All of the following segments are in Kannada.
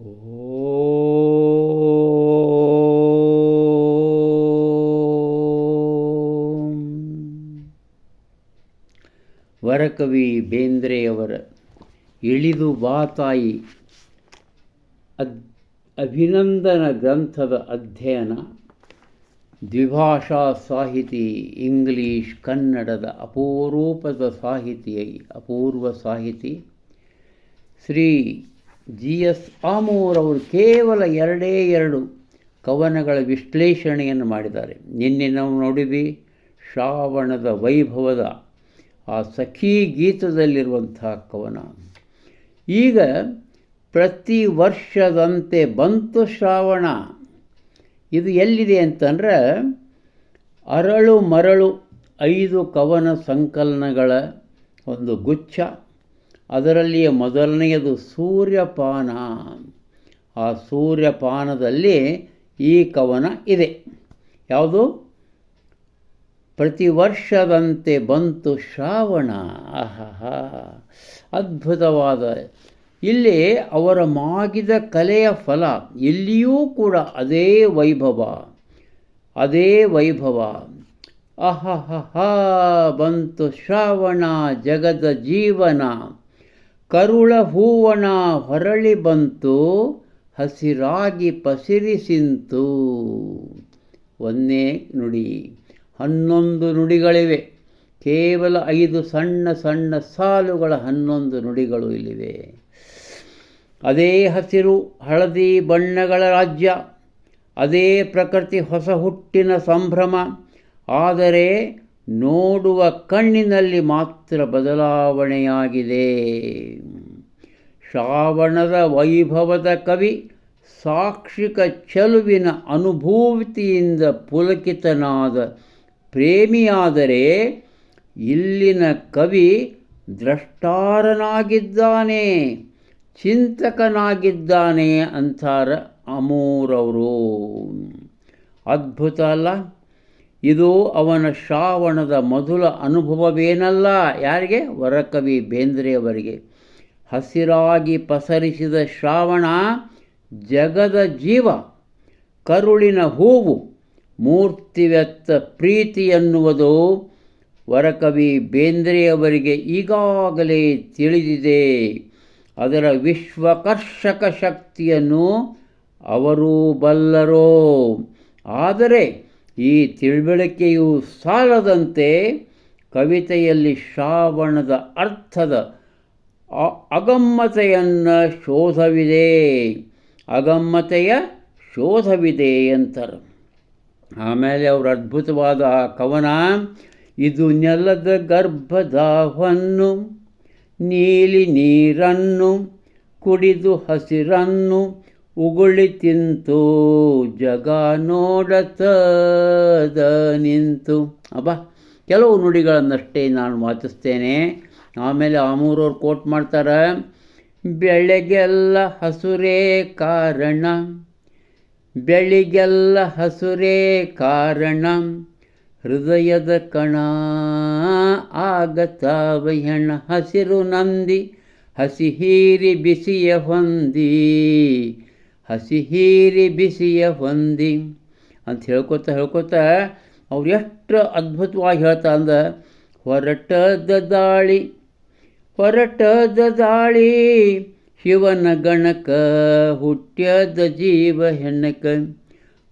ಓಂ. ವರಕವಿ ಬೇಂದ್ರೆಯವರ ಇಳಿದು ಬಾತಾಯಿ ಅದ್ ಅಭಿನಂದನ ಗ್ರಂಥದ ಅಧ್ಯಯನ ದ್ವಿಭಾಷಾ ಸಾಹಿತಿ, ಇಂಗ್ಲೀಷ್, ಕನ್ನಡದ ಅಪರೂಪದ ಸಾಹಿತಿಯ, ಅಪೂರ್ವ ಸಾಹಿತಿ ಶ್ರೀ ಜಿ ಎಸ್ ಅವರು ಕೇವಲ ಎರಡೇ ಎರಡು ಕವನಗಳ ವಿಶ್ಲೇಷಣೆಯನ್ನು ಮಾಡಿದ್ದಾರೆ. ನಿನ್ನೆ ನಾವು ನೋಡಿದ್ವಿ ಶ್ರಾವಣದ ವೈಭವದ ಆ ಸಖಿ ಗೀತದಲ್ಲಿರುವಂಥ ಕವನ. ಈಗ ಪ್ರತಿ ವರ್ಷದಂತೆ ಬಂತು ಶ್ರಾವಣ. ಇದು ಎಲ್ಲಿದೆ ಅಂತಂದ್ರೆ ಅರಳು ಮರಳು ಐದು ಕವನ ಸಂಕಲನಗಳ ಒಂದು ಗುಚ್ಛ. ಅದರಲ್ಲಿಯ ಮೊದಲನೆಯದು ಸೂರ್ಯಪಾನ. ಆ ಸೂರ್ಯಪಾನದಲ್ಲಿ ಈ ಕವನ ಇದೆ. ಯಾವುದು? ಪ್ರತಿ ವರ್ಷದಂತೆ ಬಂತು ಶ್ರಾವಣ. ಆಹಾ ಅದ್ಭುತವಾದ. ಇಲ್ಲಿ ಅವರ ಮಾಗಿದ ಕಲೆಯ ಫಲ ಇಲ್ಲಿಯೂ ಕೂಡ ಅದೇ ವೈಭವ ಅದೇ ವೈಭವ. ಅಹಹ ಬಂತು ಶ್ರಾವಣ, ಜಗದ ಜೀವನ. ಕರುಳ ಹೂವಣ ಹೊರಳಿ ಬಂತು, ಹಸಿರಾಗಿ ಪಸಿರಿಸಿಂತು. ಒಂದೇ ನುಡಿ, ಹನ್ನೊಂದು ನುಡಿಗಳಿವೆ. ಕೇವಲ ಐದು ಸಣ್ಣ ಸಣ್ಣ ಸಾಲುಗಳ ಹನ್ನೊಂದು ನುಡಿಗಳು ಇಲ್ಲಿವೆ. ಅದೇ ಹಸಿರು ಹಳದಿ ಬಣ್ಣಗಳ ರಾಜ್ಯ, ಅದೇ ಪ್ರಕೃತಿ ಹೊಸ ಹುಟ್ಟಿನ ಸಂಭ್ರಮ. ಆದರೆ ನೋಡುವ ಕಣ್ಣಿನಲ್ಲಿ ಮಾತ್ರ ಬದಲಾವಣೆಯಾಗಿದೆ. ಶ್ರಾವಣದ ವೈಭವದ ಕವಿ ಸಾಕ್ಷಿಕ ಚೆಲುವಿನ ಅನುಭೂತಿಯಿಂದ ಪುಲಕಿತನಾದ ಪ್ರೇಮಿಯಾದರೆ ಇಲ್ಲಿನ ಕವಿ ದ್ರಷ್ಟಾರನಾಗಿದ್ದಾನೆ, ಚಿಂತಕನಾಗಿದ್ದಾನೆ ಅಂತಾರ ಅಮೂರವರು. ಅದ್ಭುತ ಅಲ್ಲ? ಇದು ಅವನ ಶ್ರಾವಣದ ಮೊದಲ ಅನುಭವವೇನಲ್ಲ? ಯಾರಿಗೆ? ವರಕವಿ ಬೇಂದ್ರೆಯವರಿಗೆ. ಹಸಿರಾಗಿ ಪಸರಿಸಿದ ಶ್ರಾವಣ ಜಗದ ಜೀವ, ಕರುಳಿನ ಹೂವು ಮೂರ್ತಿವೆತ್ತ ಪ್ರೀತಿ ಎನ್ನುವುದು ವರಕವಿ ಬೇಂದ್ರೆಯವರಿಗೆ ಈಗಾಗಲೇ ತಿಳಿದಿದೆ. ಅದರ ವಿಶ್ವಕರ್ಷಕ ಶಕ್ತಿಯನ್ನು ಅವರೂ ಬಲ್ಲರೋ. ಆದರೆ ಈ ತಿಳುವಳಿಕೆಯು ಸಾಲದಂತೆ ಕವಿತೆಯಲ್ಲಿ ಶ್ರಾವಣದ ಅರ್ಥದ ಅಗಮ್ಮತೆಯನ್ನು ಶೋಧವಿದೆ. ಅಗಮ್ಮತೆಯ ಶೋಧವಿದೆ ಅಂತಾರೆ. ಆಮೇಲೆ ಅವರು ಅದ್ಭುತವಾದ ಆ ಕವನ, ಇದು ನೆಲದ ಗರ್ಭದಾಹನ್ನು ನೀಲಿ ನೀರನ್ನು ಕುಡಿದು ಹಸಿರನ್ನು ಉಗುಳಿ ತಿಂತು, ಜಗ ನೋಡತದ ನಿಂತು ಅಬ್ಬ, ಕೆಲವು ನುಡಿಗಳನ್ನಷ್ಟೇ ನಾನು ವಾಚಿಸ್ತೇನೆ. ಆಮೇಲೆ ಆಮೂರವ್ರು ಕೋಟ್ ಮಾಡ್ತಾರೆ ಬೆಳಗ್ಗೆಲ್ಲ ಹಸುರೇ ಕಾರಣ. ಬೆಳಿಗ್ಗೆಲ್ಲ ಹಸುರೇ ಕಾರಣ. ಹೃದಯದ ಕಣ ಆಗತಾವಯಣ ಹಸಿರು ನಂದಿ, ಹಸಿ ಹೀರಿ ಬಿಸಿಯ ಹೊಂದಿ. ಹಸಿ ಹೀರಿ ಬಿಸಿಯ ಹೊಂದಿ ಅಂತ ಹೇಳ್ಕೊತ ಹೇಳ್ಕೊತ ಅವ್ರು ಎಷ್ಟು ಅದ್ಭುತವಾಗಿ ಹೇಳ್ತಾ ಅಂದ, ಹೊರಟದ ದಾಳಿ ಹೊರಟದ ದಾಳಿ, ಶಿವನ ಗಣಕ ಹುಟ್ಟದ ಜೀವ ಹೆಣ್ಣಕ,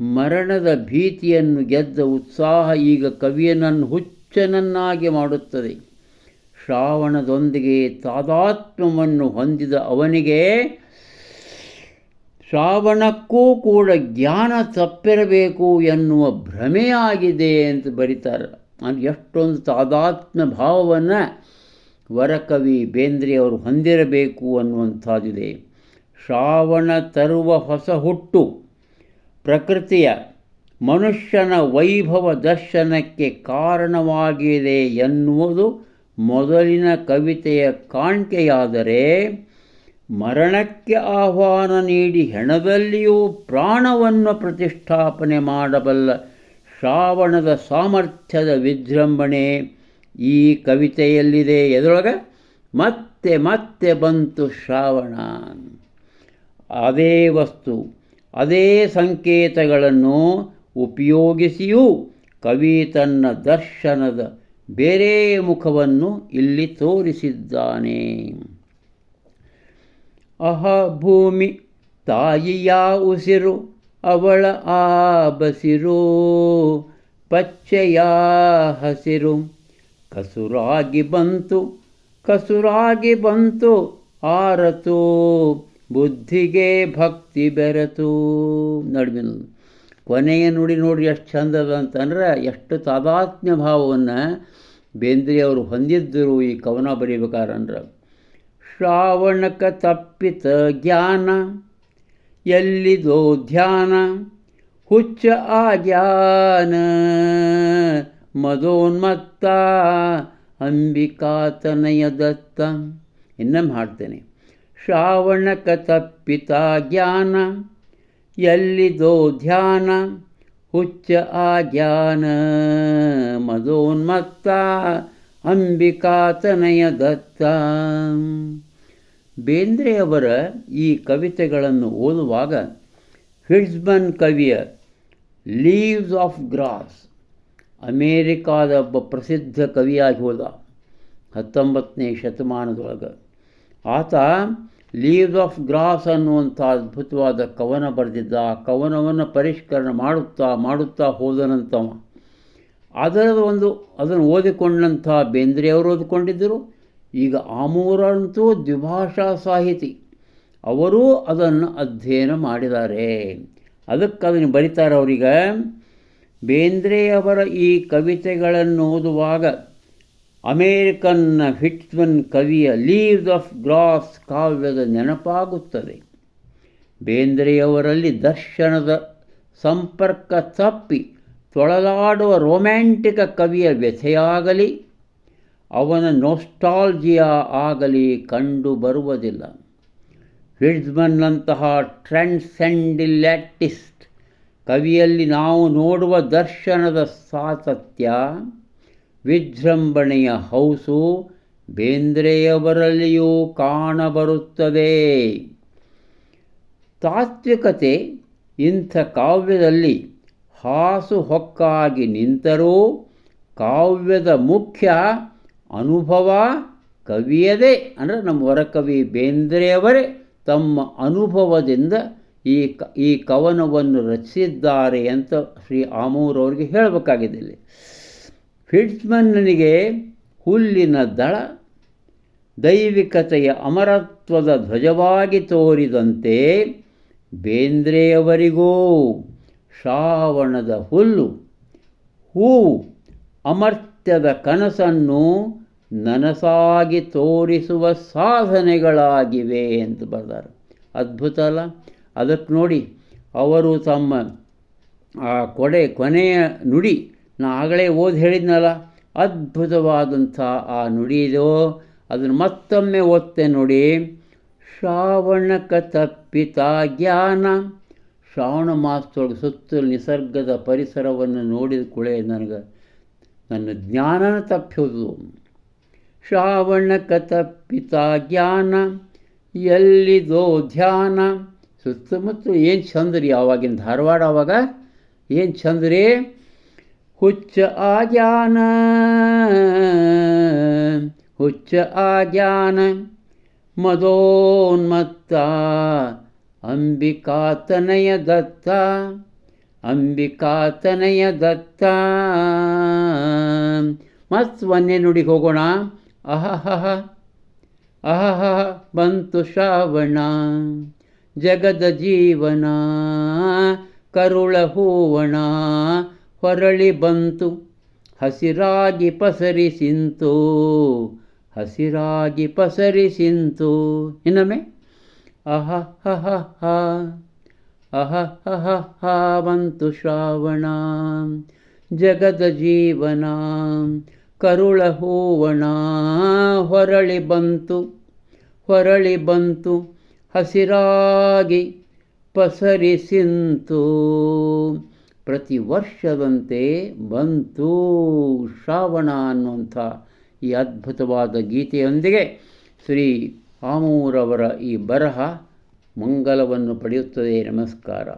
ಮರಣದ ಭೀತಿಯನ್ನು ಗೆದ್ದ ಉತ್ಸಾಹ ಈಗ ಕವಿಯನನ್ನು ಹುಚ್ಚನನ್ನಾಗಿ ಮಾಡುತ್ತದೆ. ಶ್ರಾವಣದೊಂದಿಗೆ ತಾದಾತ್ಮವನ್ನು ಹೊಂದಿದ ಅವನಿಗೆ ಶ್ರಾವಣಕ್ಕೂ ಕೂಡ ಜ್ಞಾನ ತಪ್ಪಿರಬೇಕು ಎನ್ನುವ ಭ್ರಮೆಯಾಗಿದೆ ಅಂತ ಬರೀತಾರೆ. ಅಂದರೆ ಎಷ್ಟೊಂದು ತಾದಾತ್ಮ್ಯ ಭಾವವನ್ನು ವರಕವಿ ಬೇಂದ್ರೆಯವರು ಹೊಂದಿರಬೇಕು ಅನ್ನುವಂಥದ್ದಿದೆ. ಶ್ರಾವಣ ತರುವ ಹೊಸ ಹುಟ್ಟು ಪ್ರಕೃತಿಯ ಮನುಷ್ಯನ ವೈಭವ ದರ್ಶನಕ್ಕೆ ಕಾರಣವಾಗಿದೆ ಎನ್ನುವುದು ಮೊದಲಿನ ಕವಿತೆಯ ಕಾಣಿಕೆಯಾದರೆ ಮರಣಕ್ಕೆ ಆಹ್ವಾನ ನೀಡಿ ಹೆಣದಲ್ಲಿಯೂ ಪ್ರಾಣವನ್ನು ಪ್ರತಿಷ್ಠಾಪನೆ ಮಾಡಬಲ್ಲ ಶ್ರಾವಣದ ಸಾಮರ್ಥ್ಯದ ವಿಜೃಂಭಣೆ ಈ ಕವಿತೆಯಲ್ಲಿದೆ. ಎದರೊಳಗೆ? ಮತ್ತೆ ಮತ್ತೆ ಬಂತು ಶ್ರಾವಣ. ಅದೇ ವಸ್ತು ಅದೇ ಸಂಕೇತಗಳನ್ನು ಉಪಯೋಗಿಸಿಯೂ ಕವಿ ತನ್ನ ದರ್ಶನದ ಬೇರೆ ಮುಖವನ್ನು ಇಲ್ಲಿ ತೋರಿಸಿದ್ದಾನೆ. ಅಹ ಭೂಮಿ ತಾಯಿಯ ಉಸಿರು ಅವಳ ಆ ಬಸಿರು ಪಚ್ಚೆಯ ಹಸಿರು ಕಸುರಾಗಿ ಬಂತು ಕಸುರಾಗಿ ಬಂತು, ಆರತು, ಬುದ್ಧಿಗೆ ಭಕ್ತಿ ಬೆರೆತು. ನಡುವಿನ ಕೊನೆಯ ನುಡಿ ನೋಡಿ ಎಷ್ಟು ಚಂದದ ಅಂತಂದ್ರೆ ಎಷ್ಟು ತಾದಾತ್ಮ್ಯ ಭಾವವನ್ನು ಬೇಂದ್ರೆಯವರು ಹೊಂದಿದ್ದರು ಈ ಕವನ ಬರೀಬೇಕಾರಂದ್ರೆ ಶ್ರಾವಣಕ ತಪ್ಪಿತ ಜ್ಞಾನ, ಎಲ್ಲಿದೋ ಧ್ಯಾನ, ಹುಚ್ಚ ಆ ಜ್ಞಾನ, ಮದೋನ್ಮತ್ತ, ಅಂಬಿಕಾತನಯ ದತ್ತ. ಇನ್ನೊಮ್ಮೆ ಹಾಡ್ತೇನೆ ಶ್ರಾವಣಕ ತಪ್ಪಿತ ಜ್ಞಾನ, ಎಲ್ಲಿದೋ ಧ್ಯಾನ, ಹುಚ್ಚ ಆ ಜ್ಞಾನ, ಮದೋನ್ಮತ್ತ, ಅಂಬಿಕಾತನಯ ದತ್ತ. ಬೇಂದ್ರೆಯವರ ಈ ಕವಿತೆಗಳನ್ನು ಓದುವಾಗ ಹಿಡ್ಸ್ಬನ್ ಕವಿಯ ಲೀವ್ಸ್ ಆಫ್ ಗ್ರಾಸ್, ಅಮೇರಿಕಾದ ಒಬ್ಬ ಪ್ರಸಿದ್ಧ ಕವಿಯಾಗಿ ಹೋದ ಹತ್ತೊಂಬತ್ತನೇ ಶತಮಾನದೊಳಗೆ. ಆತ ಲೀವ್ಸ್ ಆಫ್ ಗ್ರಾಸ್ ಅನ್ನುವಂಥ ಅದ್ಭುತವಾದ ಕವನ ಬರೆದಿದ್ದ, ಆ ಕವನವನ್ನು ಪರಿಷ್ಕರಣೆ ಮಾಡುತ್ತಾ ಮಾಡುತ್ತಾ ಹೋದನಂತವ. ಅದರ ಒಂದು, ಅದನ್ನು ಓದಿಕೊಂಡಂಥ ಬೇಂದ್ರೆಯವರು ಓದಿಕೊಂಡಿದ್ದರು ಈಗ ಆಮೂರಂತೂ ದ್ವಿಭಾಷಾ ಸಾಹಿತಿ. ಅವರೂ ಅದನ್ನು ಅಧ್ಯಯನ ಮಾಡಿದ್ದಾರೆ. ಅದಕ್ಕೆ ಅದನ್ನು ಬರೀತಾರೆ ಅವರಿಗೆ. ಬೇಂದ್ರೆಯವರ ಈ ಕವಿತೆಗಳನ್ನು ಓದುವಾಗ ಅಮೇರಿಕನ್ನ ಹಿಟ್ಮನ್ ಕವಿಯ ಲೀವ್ಸ್ ಆಫ್ ಗ್ರಾಸ್ ಕಾವ್ಯದ ನೆನಪಾಗುತ್ತದೆ. ಬೇಂದ್ರೆಯವರಲ್ಲಿ ದರ್ಶನದ ಸಂಪರ್ಕ ತಪ್ಪಿ ತೊಳಲಾಡುವ ರೊಮ್ಯಾಂಟಿಕ ಕವಿಯ ವ್ಯಥೆಯಾಗಲಿ ಅವನ ನೋಸ್ಟಾಲ್ಜಿಯಾ ಆಗಲಿ ಕಂಡು ಬರುವುದಿಲ್ಲ. ಹಿಡ್ಸ್ಮನ್ನಂತಹ ಟ್ರೆಂಡ್ಸೆಂಡಿಲ್ಯಾಟಿಸ್ಟ್ ಕವಿಯಲ್ಲಿ ನಾವು ನೋಡುವ ದರ್ಶನದ ಸಾತತ್ಯ ವಿಜೃಂಭಣೆಯ ಹೌಸು ಬೇಂದ್ರೆಯವರಲ್ಲಿಯೂ ಕಾಣಬರುತ್ತದೆ. ತಾತ್ವಿಕತೆ ಇಂಥ ಕಾವ್ಯದಲ್ಲಿ ಹಾಸು ಹೊಕ್ಕಾಗಿ ನಿಂತರೂ ಕಾವ್ಯದ ಮುಖ್ಯ ಅನುಭವ ಕವಿಯದೇ, ಅಂದರೆ ನಮ್ಮ ವರಕವಿ ಬೇಂದ್ರೆಯವರೇ ತಮ್ಮ ಅನುಭವದಿಂದ ಈ ಕ, ಈ ಕವನವನ್ನು ರಚಿಸಿದ್ದಾರೆ ಅಂತ ಶ್ರೀ ಆಮೂರವರಿಗೆ ಹೇಳಬೇಕಾಗಿದೆ ಇಲ್ಲಿ. ಫಿಟ್ಸ್ಮನ್ನನಿಗೆ ಹುಲ್ಲಿನ ದಳ, ದೈವಿಕತೆಯ ಅಮರತ್ವದ ಧ್ವಜವಾಗಿ ತೋರಿದಂತೆ ಬೇಂದ್ರೆಯವರಿಗೂ ಶ್ರಾವಣದ ಹುಲ್ಲು, ಹೂವು ಅಮರ್ತ್ಯದ ಕನಸನ್ನು ನನಸಾಗಿ ತೋರಿಸುವ ಸಾಧನೆಗಳಾಗಿವೆ ಅಂತ ಬರೆದಾರೆ. ಅದ್ಭುತ ಅಲ್ಲ? ಅದಕ್ಕೆ ನೋಡಿ, ಅವರು ತಮ್ಮ, ಆ, ಕೊಡೆ, ಕೊನೆಯ ನುಡಿ, ನಾ ಆಗಲೇ ಓದಿ ಹೇಳಿದ್ನಲ್ಲ, ಅದ್ಭುತವಾದಂಥ ಆ ನುಡಿ ಅದನ್ನು ಮತ್ತೊಮ್ಮೆ ಓದ್ತೆ ನೋಡಿ ಶ್ರಾವಣಕ ತಪ್ಪಿತ ಜ್ಞಾನ. ಶ್ರಾವಣ ಮಾಸದೊಳಗೆ ಸುತ್ತಲೂ ನಿಸರ್ಗದ ಪರಿಸರವನ್ನು ನೋಡಿದ ಕೂಡಲೇ ನನಗೆ ನನ್ನ ಜ್ಞಾನನ ತಪ್ಪೋದು. ಶ್ರಾವಣಕ ತಪ್ಪಿತ ಜ್ಞಾನ ಎಲ್ಲಿದೋ ಧ್ಯಾನ. ಸುತ್ತಮುತ್ತ ಏನು ಚಂದ್ರಿ ಆವಾಗಿನ ಧಾರವಾಡ ಆವಾಗ ಏನು ಚಂದ್ರಿ ಹುಚ್ಚ ಆಜ್ಞಾನ ಹುಚ್ಚ ಆಜ್ಞಾನ ಮದೋನ್ಮತ್ತ ಅಂಬಿಕಾತನಯ ದತ್ತ. ಅಂಬಿಕಾತನಯ ದತ್ತ. ಮತ್ ಒಂದೇ ನುಡಿಗೆ ಹೋಗೋಣ. ಅಹಹ ಅಹಹ ಬಂತು ಶ್ರಾವಣ. ಜಗದ ಜೀವನ. ಕರುಳ ಹೂವಣ. ಹೊರಳಿ ಬಂತು. ಹಸಿರಾಗಿ ಪಸರಿಸಿಂತು ಹಸಿರಾಗಿ ಪಸರಿಸಿಂತು ಇನ್ನೊಮ್ಮೆ. ಅಹ ಹಹ ಹ ಅಹ ಹಹ ಹ ಬಂತು ಶ್ರಾವಣ. ಜಗದ ಜೀವನ, ಕರುಳ ಹೂವಣ, ಹೊರಳಿ ಬಂತು ಹೊರಳಿ ಬಂತು, ಹಸಿರಾಗಿ ಪಸರಿಸಿಂತು ಪ್ರತಿ ವರ್ಷದಂತೆ ಬಂತು ಶ್ರಾವಣ ಅನ್ನುವಂಥ ಈ ಅದ್ಭುತವಾದ ಗೀತೆಯೊಂದಿಗೆ ಶ್ರೀ ಆಮೂರವರ ಈ ಬರಹ ಮಂಗಲವನ್ನು ಪಡೆಯುತ್ತದೆ. ನಮಸ್ಕಾರ.